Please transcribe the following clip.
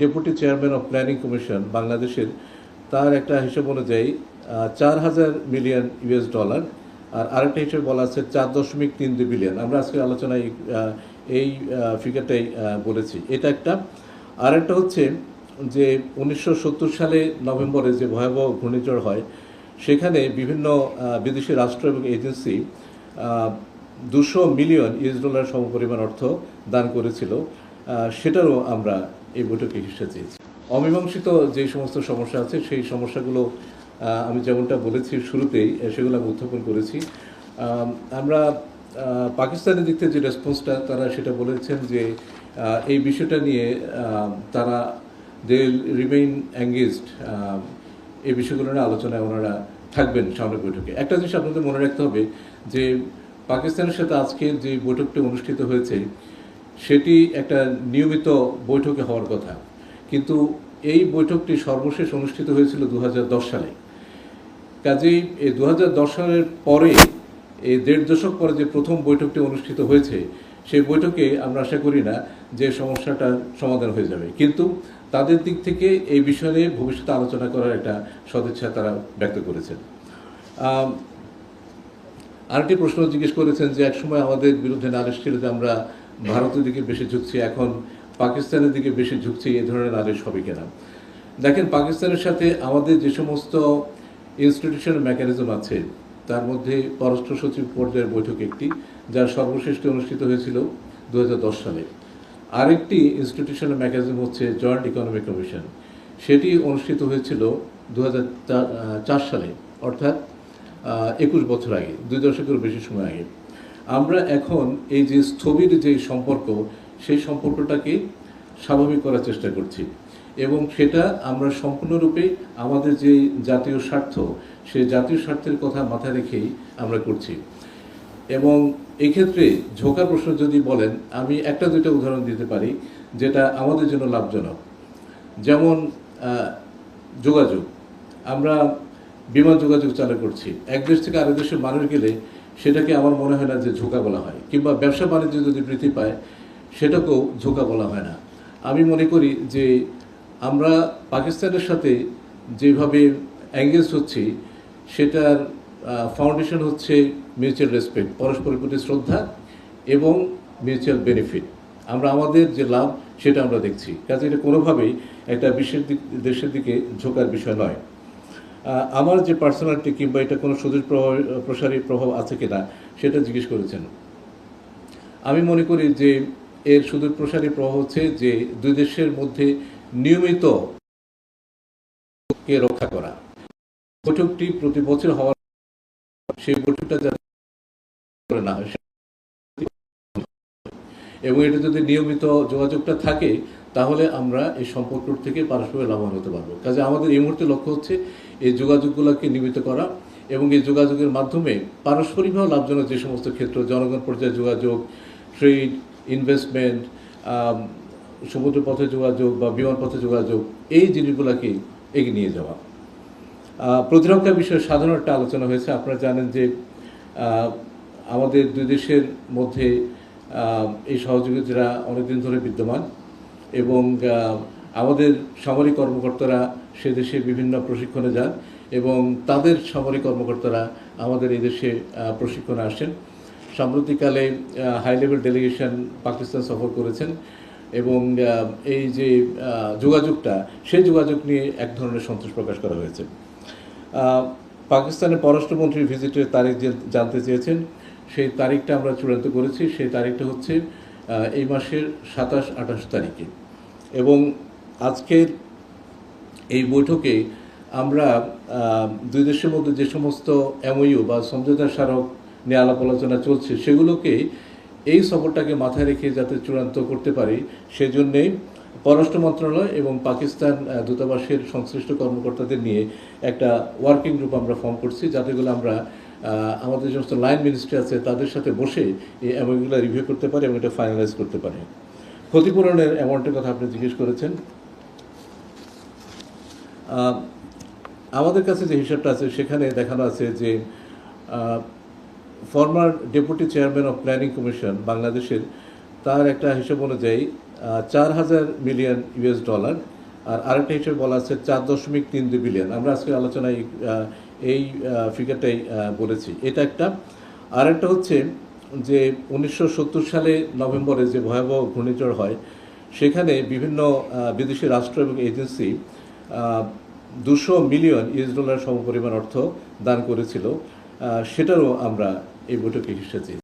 Deputy chairman of planning commission বাংলাদেশের, তার একটা হিসেব অনুযায়ী চার হাজার মিলিয়ন ইউএস ডলার, আর আরেকটা হিসেবে বলা আছে চার দশমিক তিন দুই বিলিয়ন। আমরা আজকে আলোচনায় এই ফিগারটাই বলেছি। এটা একটা। আরেকটা হচ্ছে যে উনিশশো সত্তর সালে নভেম্বরে যে ভয়াবহ ঘূর্ণিঝড় হয়, সেখানে বিভিন্ন বিদেশি রাষ্ট্র এবং এজেন্সি দুশো মিলিয়ন ইউএস ডলার সমপরিমাণ অর্থ দান করেছিল। সেটারও আমরা এই বৈঠকে হিসেবে চেয়েছি অমীমাংসিত যে সমস্ত সমস্যা আছে, সেই সমস্যাগুলো আমি যেমনটা বলেছি শুরুতেই সেগুলো আমি উত্থাপন করেছি। আমরা পাকিস্তানের দিক থেকে যে রেসপন্সটা তারা সেটা বলেছেন যে এই বিষয়টা নিয়ে তারা দে রিমেইন অ্যাঙ্গেজড এই বিষয়গুলো নিয়ে আলোচনায় ওনারা থাকবেন সামনের বৈঠকে। একটা জিনিস আপনাদের মনে রাখতে হবে যে, পাকিস্তানের সাথে আজকে যে বৈঠকটি অনুষ্ঠিত হয়েছে সেটি একটা নিয়মিত বৈঠকে হওয়ার কথা। কিন্তু এই বৈঠকটি সর্বশেষ অনুষ্ঠিত হয়েছিল দু হাজার দশ সালে। কাজেই এই দু হাজার দশ সালের পরে এই দেড় দশক পরে যে প্রথম বৈঠকটি অনুষ্ঠিত হয়েছে, সেই বৈঠকে আমরা আশা করি না যে সমস্যাটার সমাধান হয়ে যাবে। কিন্তু তাদের দিক থেকে এই বিষয় ভবিষ্যতে আলোচনা করার একটা সদিচ্ছা তারা ব্যক্ত করেছেন। আরেকটি প্রশ্ন জিজ্ঞেস করেছেন যে একসময় আমাদের বিরুদ্ধে নালিশ ছিল যে আমরা ভারতের দিকে বেশি ঝুঁকছি এখন পাকিস্তানের দিকে বেশি ঝুঁকছি এই ধরনের নালিশ হবে কেনা? দেখেন পাকিস্তানের সাথে আমাদের যে সমস্ত ইনস্টিটিউশনাল মেকানিজম আছে তার মধ্যে পররাষ্ট্র সচিব পর্যায়ের বৈঠক একটি যার সর্বশেষটি অনুষ্ঠিত হয়েছিল দু হাজার দশ সালে। আরেকটি ইনস্টিটিউশনাল মেকানিজম হচ্ছে জয়েন্ট ইকোনমিক কমিশন সেটি অনুষ্ঠিত হয়েছিল দু চার সালে অর্থাৎ একুশ বছর আগে দুই দশকের বেশি সময় আগে। আমরা এখন এই যে স্থবির যে সম্পর্ক, সেই সম্পর্কটাকে স্বাভাবিক করার চেষ্টা করছি। এবং সেটা আমরা সম্পূর্ণরূপে আমাদের যে জাতীয় স্বার্থ, সেই জাতীয় স্বার্থের কথা মাথায় রেখেই আমরা করছি। এবং এক্ষেত্রে ক্ষেত্রে ঝোঁকার প্রশ্ন যদি বলেন, আমি একটা দুইটা উদাহরণ দিতে পারি, যেটা আমাদের জন্য লাভজনক। যেমন যোগাযোগ। আমরা বিমান যোগাযোগ চালু করছি। এক দেশ থেকে আরেক দেশে মানুষ গেলে সেটাকে আমার মনে হয় না যে ঝোঁকা বলা হয়। কিংবা ব্যবসা বাণিজ্য যদি বৃদ্ধি পায়, সেটাকেও ঝোঁকা বলা হয় না। আমি মনে করি যে আমরা পাকিস্তানের সাথে যেভাবে অ্যাঙ্গেজ হচ্ছি, সেটার ফাউন্ডেশন হচ্ছে মিউচুয়াল রেসপেক্ট পরস্পরের প্রতি শ্রদ্ধা এবং মিউচুয়াল বেনিফিট আমরা আমাদের যে লাভ, সেটা আমরা দেখছি। কাজে এটা কোনোভাবেই একটা বিশ্বের দিক, দেশের দিকে ঝোঁকার বিষয় নয়। আমার যে পার্সোনালিটি কিংবা এটা কোনো সুদূর প্রভাব, প্রসারী প্রভাব আছে কিনা, সেটা জিজ্ঞেস করেছেন। আমি মনে করি যে এর সুদূর প্রসারী প্রভাব হচ্ছে যে দুই দেশের মধ্যে নিয়মিত কে রক্ষা করা। বৈঠকটি প্রতি বছর হওয়ার সেই বৈঠকটা যাতে না এবং এটা যদি নিয়মিত যোগাযোগটা থাকে তাহলে আমরা এই সম্পর্ক থেকে পারস্পরিক লাভবান হতে পারব। কাজে আমাদের এই মুহূর্তে লক্ষ্য হচ্ছে এই যোগাযোগগুলোকে নিয়মিত করা এবং এই যোগাযোগের মাধ্যমে পারস্পরিকভাবে লাভজনক যে সমস্ত ক্ষেত্র, জনগণ পর্যায়ে যোগাযোগ, ট্রেড, ইনভেস্টমেন্ট সমুদ্র পথে যোগাযোগ বা বিমান পথে যোগাযোগ, এই জিনিসগুলোকে এগিয়ে নিয়ে যাওয়া। প্রতিরক্ষা বিষয়ে সাধারণ একটা আলোচনা হয়েছে। আপনারা জানেন যে আমাদের দুই দেশের মধ্যে এই সহযোগিতারা অনেকদিন ধরে বিদ্যমান। এবং আমাদের সামরিক কর্মকর্তারা সে দেশে বিভিন্ন প্রশিক্ষণে যান এবং তাদের সামরিক কর্মকর্তারা আমাদের এই দেশে প্রশিক্ষণে আসেন। সাম্প্রতিককালে হাই লেভেল ডেলিগেশন পাকিস্তান সফর করেছেন এবং এই যে যোগাযোগটা সেই যোগাযোগ নিয়ে এক ধরনের সন্তোষ প্রকাশ করা হয়েছে। পাকিস্তানের পররাষ্ট্রমন্ত্রীর ভিজিটের তারিখ যে- জানতে চেয়েছেন, সেই তারিখটা আমরা চূড়ান্ত করেছি। সেই তারিখটা হচ্ছে এই মাসের সাতাশ আঠাশ তারিখে। এবং আজকের এই বৈঠকে আমরা দুই দেশের মধ্যে যে সমস্ত এমওইউ বা সমঝোতা স্মারক নিয়ে আলাপ আলোচনা চলছে, সেগুলোকে এই সফরটাকে মাথায় রেখে যাতে চূড়ান্ত করতে পারি, সেজন্যেই পররাষ্ট্র মন্ত্রণালয় এবং পাকিস্তান দূতাবাসের সংশ্লিষ্ট কর্মকর্তাদের নিয়ে একটা ওয়ার্কিং গ্রুপ আমরা ফর্ম করছি, যাতে আমরা আমাদের যে সমস্ত লাইন মিনিস্ট্রি আছে, তাদের সাথে বসে এই অ্যামাউন্টগুলো রিভিউ করতে পারি এবং এটা ফাইনালাইজ করতে পারি। ক্ষতিপূরণের অ্যামাউন্টের কথা আপনি জিজ্ঞেস করেছেন। আমাদের কাছে যে হিসাবটা আছে, সেখানে দেখানো আছে যে former deputy chairman of planning commission বাংলাদেশের, তার একটা হিসাব অনুযায়ী চার হাজার মিলিয়ন ইউএস ডলার আর আরেকটা হিসেবে বলা আছে চার দশমিক তিন দুই বিলিয়ন আমরা আজকে আলোচনায় এই ফিগারটাই বলেছি। এটা একটা। আর একটা হচ্ছে যে উনিশশো সত্তর সালে নভেম্বরে যে ভয়াবহ ঘূর্ণিঝড় হয়, সেখানে বিভিন্ন বিদেশি রাষ্ট্র এবং এজেন্সি দুশো মিলিয়ন ইউএস ডলার সমপরিমাণ অর্থ দান করেছিল। সেটারও আমরা এই বৈঠকে এসেছি